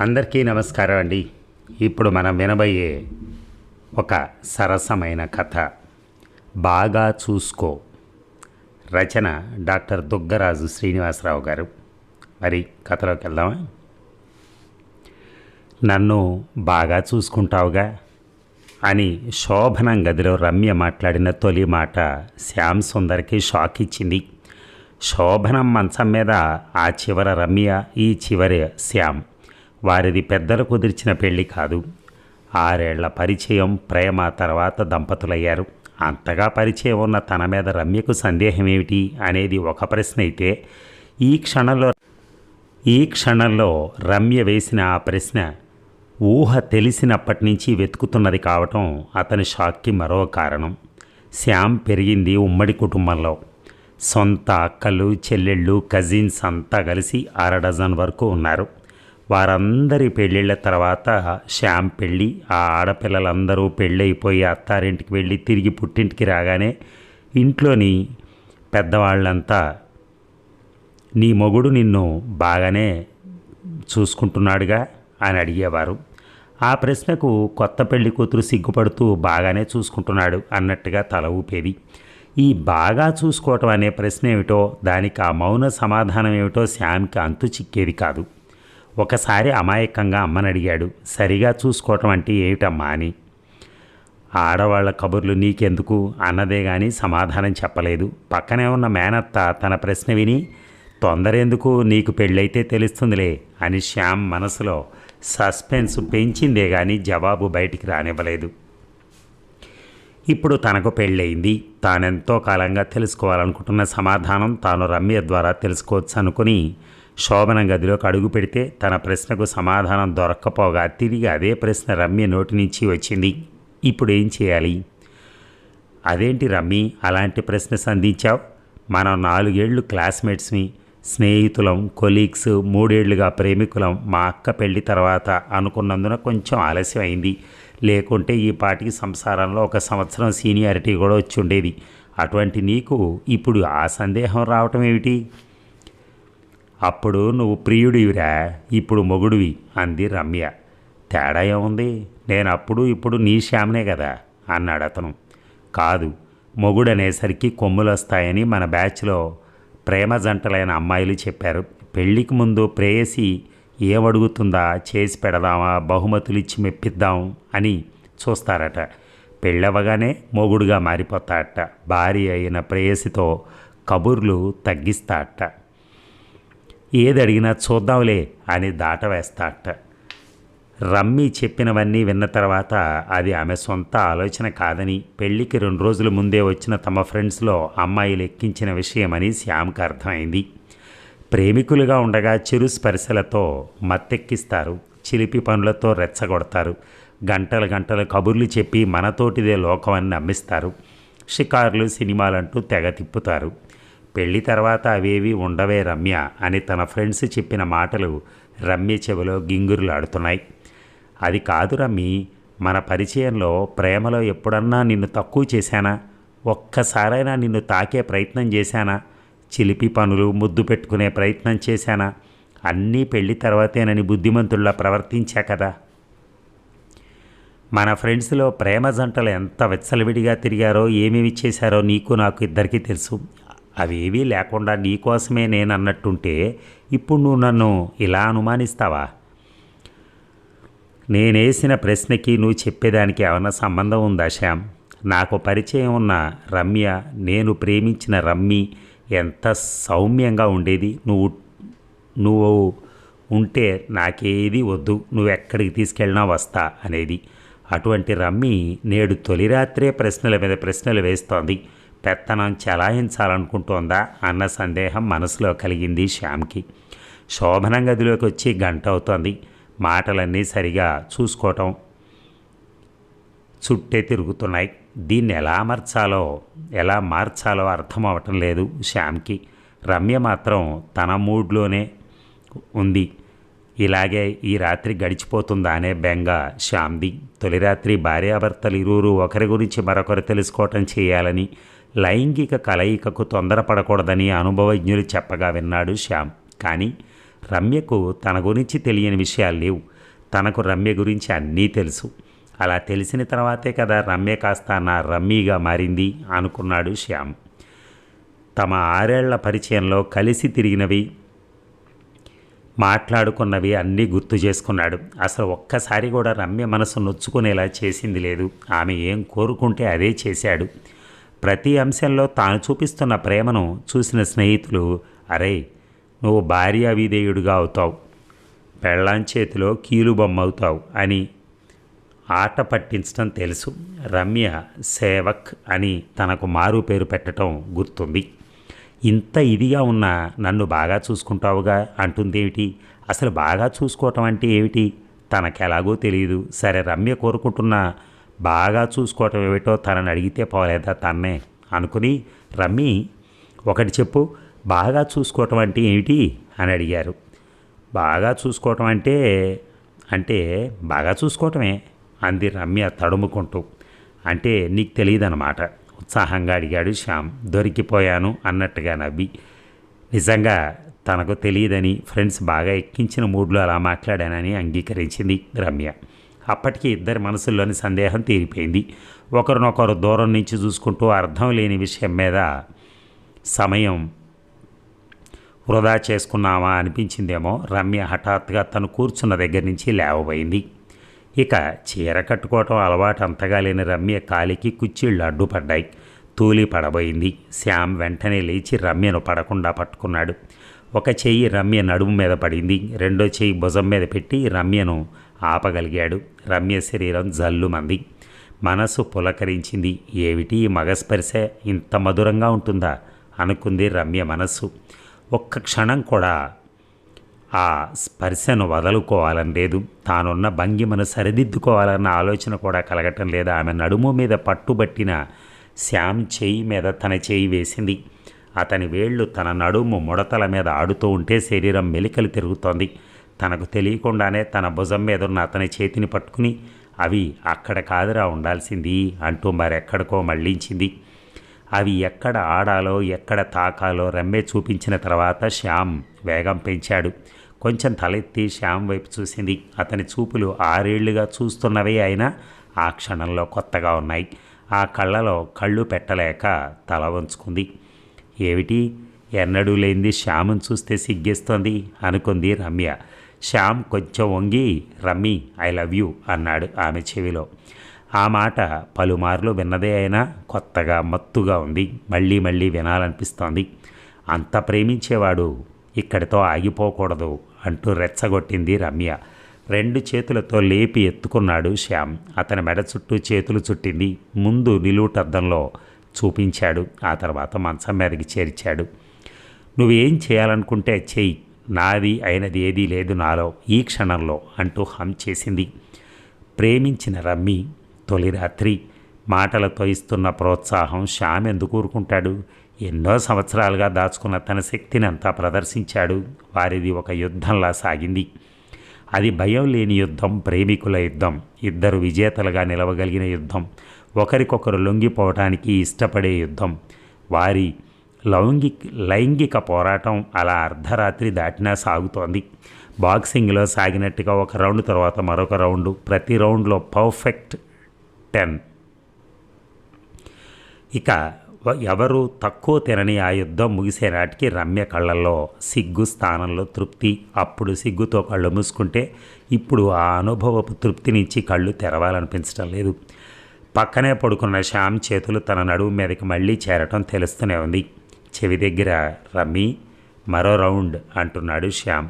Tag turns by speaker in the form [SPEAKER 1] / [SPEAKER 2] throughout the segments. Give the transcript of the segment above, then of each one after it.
[SPEAKER 1] అందరికీ నమస్కారం అండి. ఇప్పుడు మనం వినబోయే ఒక సరసమైన కథ. బాగా చూసుకో. రచన డాక్టర్ దుగ్గరాజు శ్రీనివాసరావు గారు. మరి కథలోకి వెళ్దామా? నన్ను బాగా చూసుకుంటావుగా? అని శోభనం గదిలో రమ్య మాట్లాడిన తొలి మాట శ్యామ్ సుందర్కి షాక్ ఇచ్చింది. శోభనం మంచం మీద ఆ చివర రమ్య ఈ చివరి శ్యామ్. వారిది పెద్దలు కుదిర్చిన పెళ్ళి కాదు. ఆరేళ్ళ పరిచయం ప్రేమ తర్వాత దంపతులయ్యారు. అంతగా పరిచయం ఉన్న తన మీద రమ్యకు సందేహం ఏమిటి అనేది ఒక ప్రశ్న అయితే ఈ క్షణంలో ఈ క్షణంలో రమ్య వేసిన ఆ ప్రశ్న ఊహ తెలిసినప్పటి నుంచి వెతుకుతున్నది కావటం అతని షాక్కి మరో కారణం. శ్యామ్ పెరిగింది ఉమ్మడి కుటుంబంలో. సొంత అక్కలు చెల్లెళ్ళు కజిన్స్ అంతా కలిసి అర డజన్ వరకు ఉన్నారు. వారందరి పెళ్ళిళ్ళ తర్వాత శ్యామ్ పెళ్ళి ఆ ఆడపిల్లలందరూ పెళ్ళైపోయి అత్తారింటికి వెళ్ళి తిరిగి పుట్టింటికి రాగానే ఇంట్లోని పెద్దవాళ్ళంతా నీ మొగుడు నిన్ను బాగానే చూసుకుంటున్నాడుగా? అని అడిగేవారు. ఆ ప్రశ్నకు కొత్త పెళ్ళి కూతురు సిగ్గుపడుతూ బాగానే చూసుకుంటున్నాడు అన్నట్టుగా తల ఊపేది. ఈ బాగా చూసుకోవటం అనే ప్రశ్న ఏమిటో దానికి ఆ మౌన సమాధానం ఏమిటో శ్యామ్కి అంతు చిక్కేది కాదు. ఒకసారి అమాయకంగా అమ్మని అడిగాడు సరిగా చూసుకోవటం అంటే ఏమిటమ్మా అని. ఆడవాళ్ళ కబుర్లు నీకెందుకు? అన్నదే గాని సమాధానం చెప్పలేదు. పక్కనే ఉన్న మేనత్త తన ప్రశ్న విని తొందరెందుకు? నీకు పెళ్ళైతే తెలుస్తుందిలే అని శ్యామ్ మనసులో సస్పెన్స్ పెంచిందే గాని జవాబు బయటికి రానివ్వలేదు. ఇప్పుడు తనకు పెళ్ళయింది. తానెంతో కాలంగా తెలుసుకోవాలనుకుంటున్న సమాధానం తాను రమ్య ద్వారా తెలుసుకోవచ్చు అనుకుని శోభన గదిలోకి అడుగు పెడితే తన ప్రశ్నకు సమాధానం దొరక్కపోగా తిరిగి అదే ప్రశ్న రమ్య నోటి నుంచి వచ్చింది. ఇప్పుడు ఏం చేయాలి? అదేంటి రమ్మి అలాంటి ప్రశ్న సంధించావు? మనం నాలుగేళ్ళు క్లాస్మేట్స్ని స్నేహితులం కొలీగ్స్ మూడేళ్ళుగా ప్రేమికులం మా అక్క పెళ్ళి తర్వాత అనుకున్నందున కొంచెం ఆలస్యం అయింది. లేకుంటే ఈ పాటికి సంసారంలో ఒక సంవత్సరం సీనియారిటీ కూడా వచ్చి ఉండేది. అటువంటి నీకు ఇప్పుడు ఆ సందేహం రావటం ఏమిటి? అప్పుడు నువ్వు ప్రియుడివిరా ఇప్పుడు మొగుడివి అంది రమ్య. తేడా ఏముంది? నేను అప్పుడు ఇప్పుడు నీ శ్యామనే కదా అన్నాడు అతను. కాదు మొగుడు అనేసరికి కొమ్ములు వస్తాయని మన బ్యాచ్లో ప్రేమ జంటలైన అమ్మాయిలు చెప్పారు. పెళ్ళికి ముందు ప్రేయసి ఏమడుగుతుందా చేసి పెడదామా బహుమతులు ఇచ్చి మెప్పిద్దాం అని చూస్తారట. పెళ్ళవగానే మొగుడుగా మారిపోతాడట భార్య అయిన ప్రేయసితో కబుర్లు తగ్గిస్తాట ఏది అడిగినా చూద్దాంలే అని దాటవేస్తాట రమ్మి చెప్పినవన్నీ విన్న తర్వాత అది ఆమె సొంత ఆలోచన కాదని పెళ్ళికి రెండు రోజుల ముందే వచ్చిన తమ ఫ్రెండ్స్లో అమ్మాయిలు ఎక్కించిన విషయమని శ్యామ్కి అర్థమైంది. ప్రేమికులుగా ఉండగా చిరు స్పర్శలతో మత్తెక్కిస్తారు చిలిపి పనులతో రెచ్చగొడతారు గంటలు గంటలు కబుర్లు చెప్పి మనతోటిదే లోకమని నమ్మిస్తారు షికారులు సినిమాలంటూ తెగ తిప్పుతారు. పెళ్ళి తర్వాత అవేవి ఉండవే రమ్య అని తన ఫ్రెండ్స్ చెప్పిన మాటలు రమ్య చెవిలో గింగురులాడుతున్నాయి. అది కాదు రమ్మి మన పరిచయంలో ప్రేమలో ఎప్పుడన్నా నిన్ను తక్కువ చేశానా? ఒక్కసారైనా నిన్ను తాకే ప్రయత్నం చేశానా? చిలిపి పనులు ముద్దు పెట్టుకునే ప్రయత్నం చేశానా? అన్నీ పెళ్ళి తర్వాతేనని బుద్ధిమంతుల్లా ప్రవర్తించా కదా. మన ఫ్రెండ్స్లో ప్రేమ జంటలు ఎంత వెచ్చలవిడిగా తిరిగారో ఏమేమి చేశారో నీకు నాకు ఇద్దరికీ తెలుసు. అవేవీ లేకుండా నీకోసమే నేను అన్నట్టుంటే ఇప్పుడు నువ్వు నన్ను ఇలా అనుమానిస్తావా? నేనేసిన ప్రశ్నకి నువ్వు చెప్పేదానికి ఏమన్నా సంబంధం ఉందా శ్యామ్? నాకు పరిచయం ఉన్న రమ్య నేను ప్రేమించిన రమ్మి ఎంత సౌమ్యంగా ఉండేది? నువ్వు నువ్వు ఉంటే నాకేది వద్దు నువ్వు ఎక్కడికి తీసుకెళ్ళినా వస్తా అనేది. అటువంటి రమ్మి నేడు తొలి రాత్రే ప్రశ్నల మీద ప్రశ్నలు వేస్తోంది. పెత్తనం చెలాయించాలనుకుంటోందా అన్న సందేహం మనసులో కలిగింది శ్యామ్కి. శోభనం గదిలోకి వచ్చి గంట అవుతోంది. మాటలన్నీ సరిగా చూసుకోవటం చుట్టే తిరుగుతున్నాయి. దీన్ని ఎలా మార్చాలో ఎలా మార్చాలో అర్థం అవటం లేదు శ్యామ్కి. రమ్య మాత్రం తన మూడ్లోనే ఉంది. ఇలాగే ఈ రాత్రి గడిచిపోతుందా అనే బెంగ శ్యామ్ది. తొలి రాత్రి భార్యాభర్తలు ఇరువురు ఒకరి గురించి మరొకరు తెలుసుకోవటం చేయాలని లైంగిక కలయికకు తొందరపడకూడదని అనుభవజ్ఞులు చెప్పగా విన్నాడు శ్యామ్. కానీ రమ్యకు తన గురించి తెలియని విషయాలు లేవు. తనకు రమ్య గురించి అన్నీ తెలుసు. అలా తెలిసిన తర్వాతే కదా రమ్య కాస్త నా రమ్మీగా మారింది అనుకున్నాడు శ్యామ్. తమ ఆరేళ్ళ పరిచయంలో కలిసి తిరిగినవి మాట్లాడుకున్నవి అన్నీ గుర్తు చేసుకున్నాడు. అసలు ఒక్కసారి కూడా రమ్య మనసు నొచ్చుకునేలా చేసింది లేదు. ఆమె ఏం కోరుకుంటే అదే చేశాడు. ప్రతి అంశంలో తాను చూపిస్తున్న ప్రేమను చూసిన స్నేహితులు అరే నువ్వు భార్య విధేయుడిగా అవుతావు. పెళ్ళాం చేతిలో కీలుబొమ్మ అవుతావు అని ఆట పట్టించడం తెలుసు. రమ్య సేవక్ అని తనకు మారు పేరు పెట్టడం గుర్తుంది. ఇంత ఇదిగా ఉన్న నన్ను బాగా చూసుకుంటావుగా అంటుందేమిటి? అసలు బాగా చూసుకోవటం అంటే ఏమిటి? తనకెలాగో తెలియదు సరే రమ్య కోరుకుంటున్న బాగా చూసుకోవటం ఏమిటో తనని అడిగితే పోలేదా తన్నే అనుకుని రమ్మి ఒకటి చెప్పు బాగా చూసుకోవటం అంటే ఏమిటి? అని అడిగారు. బాగా చూసుకోవటం అంటే అంటే బాగా చూసుకోవటమే అంది రమ్య తడుముకుంటూ. అంటే నీకు తెలియదన్నమాట ఉత్సాహంగా అడిగాడు శ్యామ్. దొరికిపోయాను అన్నట్టుగా నవ్వి. నిజంగా తనకు తెలియదని ఫ్రెండ్స్ బాగా ఎక్కించిన మూడ్లో అలా మాట్లాడానని అంగీకరించింది రమ్య. అప్పటికి ఇద్దరి మనసుల్లోని సందేహం తీరిపోయింది. ఒకరినొకరు దూరం నుంచి చూసుకుంటూ అర్థం లేని విషయం మీద సమయం వృధా చేసుకున్నామా అనిపించిందేమో రమ్య హఠాత్తుగా తను కూర్చున్న దగ్గర నుంచి లేవబోయింది. ఇక చీర కట్టుకోవటం అలవాటు అంతగా లేని రమ్య కాలికి కుచ్చిళ్ళు అడ్డుపడ్డాయి. తూలి పడబోయింది. శ్యామ్ వెంటనే లేచి రమ్యను పడకుండా పట్టుకున్నాడు. ఒక చెయ్యి రమ్య నడుము మీద పడింది. రెండో చెయ్యి భుజం మీద పెట్టి రమ్యను ఆపగలిగాడు. రమ్య శరీరం జల్లుమంది. మనసు పులకరించింది. ఏమిటి ఈ మగస్పర్శ? ఇంత మధురంగా ఉంటుందా? అనుకుంది రమ్య మనస్సు. ఒక్క క్షణం కూడా ఆ స్పర్శను వదులుకోవాలని లేదు తానున్న భంగిమను సరిదిద్దుకోవాలన్న ఆలోచన కూడా కలగటం లేదు ఆమె నడుము మీద పట్టుబట్టిన శ్యామ్ చేయి మీద తన చేయి వేసింది. అతని వేళ్ళు తన నడుము ముడతల మీద ఆడుతూ ఉంటే శరీరం మెలికలు తిరుగుతోంది. తనకు తెలియకుండానే తన భుజం మీద ఉన్న అతని చేతిని పట్టుకుని అవి అక్కడ కాదురా ఉండాల్సింది అంటూ మరెక్కడికో మళ్ళించింది. అవి ఎక్కడ ఆడాలో ఎక్కడ తాకాలో రమ్మే చూపించిన తర్వాత శ్యామ్ వేగం పెంచాడు. కొంచెం తలెత్తి శ్యామ్ వైపు చూసింది. అతని చూపులు ఆరేళ్ళుగా చూస్తున్నవే అయినా ఆ క్షణంలో కొత్తగా ఉన్నాయి. ఆ కళ్ళలో కళ్ళు పెట్టలేక తల వంచుకుంది. ఏమిటి? ఎన్నడూ లేనిది శ్యామ్ను చూస్తే సిగ్గేస్తోంది అనుకుంది రమ్య. శ్యామ్ కొంచెం వంగి రమ్మి ఐ లవ్ యూ అన్నాడు ఆమె చెవిలో. ఆ మాట పలుమార్లు విన్నదే అయినా కొత్తగా మత్తుగా ఉంది. మళ్ళీ మళ్ళీ వినాలనిపిస్తోంది. అంత ప్రేమించేవాడు ఇక్కడితో ఆగిపోకూడదు అంటూ రెచ్చగొట్టింది రమ్య. రెండు చేతులతో లేపి ఎత్తుకున్నాడు శ్యామ్. అతని మెడ చుట్టూ చేతులు చుట్టింది. ముందు నిలువుటద్దంలో చూపించాడు. ఆ తర్వాత మంచం మీదకి చేర్చాడు. నువ్వేం చేయాలనుకుంటే చెయ్యి. నాది అయినది ఏదీ లేదు నాలో. ఈ క్షణంలో అంటూ హం చేసింది. ప్రేమించిన రమ్మి తొలి రాత్రి మాటలతో ఇస్తున్న ప్రోత్సాహం శ్యామ్ ఎందుకు ఊరుకుంటాడు? ఎన్నో సంవత్సరాలుగా దాచుకున్న తన శక్తిని అంతా ప్రదర్శించాడు. వారిది ఒక యుద్ధంలా సాగింది. అది భయం లేని యుద్ధం ప్రేమికుల యుద్ధం ఇద్దరు విజేతలుగా నిలవగలిగిన యుద్ధం ఒకరికొకరు లొంగిపోవటానికి ఇష్టపడే యుద్ధం వారి లౌంగిక్ లైంగిక పోరాటం అలా అర్ధరాత్రి దాటినా సాగుతోంది. బాక్సింగ్లో సాగినట్టుగా ఒక రౌండ్ తర్వాత మరొక రౌండ్ ప్రతి రౌండ్లో పర్ఫెక్ట్ టెన్. ఇక ఎవరు తక్కువ తినని ఆ యుద్ధం ముగిసే నాటికి రమ్య కళ్ళల్లో సిగ్గు స్థానంలో తృప్తి. అప్పుడు సిగ్గుతో కళ్ళు మూసుకుంటే ఇప్పుడు ఆ అనుభవపు తృప్తినిచ్చి కళ్ళు తెరవాలనిపించడం లేదు. పక్కనే పడుకున్న శ్యామ్ చేతులు తన నడుము మీదకి మళ్ళీ చేరటం తెలుస్తూనే ఉంది. చెవి దగ్గర రమ్మి మరో రౌండ్ అంటున్నాడు శ్యామ్.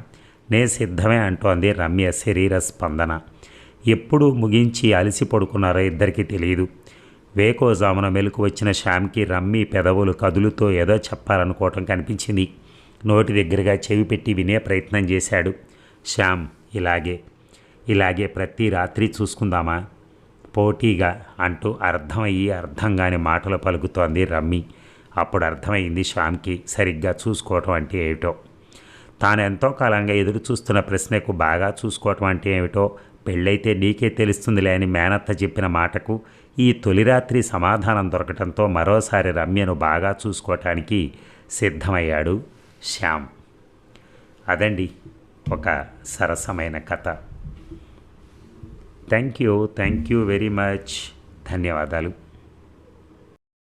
[SPEAKER 1] నే సిద్ధమే అంటోంది రమ్య శరీర స్పందన. ఎప్పుడు ముగించి అలసి పడుకున్నారో ఇద్దరికీ తెలియదు వేకోజామున మెలకు వచ్చిన శ్యామ్కి రమ్మి పెదవులు కదులుతో ఏదో చెప్పాలనుకోవటం కనిపించింది. నోటి దగ్గరగా చెవి పెట్టి వినే ప్రయత్నం చేశాడు. శ్యామ్ ఇలాగే ఇలాగే ప్రతి రాత్రి చూసుకుందామా? పోటీగా అంటూ అర్థమయ్యి అర్థం కాని మాటలు పలుకుతోంది రమ్మి. అప్పుడు అర్థమైంది శ్యామ్కి సరిగ్గా చూసుకోవటం అంటే ఏమిటో. తాను ఎంతో కాలంగా ఎదురు చూస్తున్న ప్రశ్నకు బాగా చూసుకోవటం అంటే ఏమిటో పెళ్ళైతే నీకే తెలుస్తుందిలే అని మేనత్త చెప్పిన మాటకు ఈ తొలిరాత్రి సమాధానం దొరకటంతో మరోసారి రమ్యను బాగా చూసుకోవటానికి సిద్ధమయ్యాడు శ్యామ్. అదండి ఒక సరసమైన కథ. Thank you thank you very much. ధన్యవాదాలు.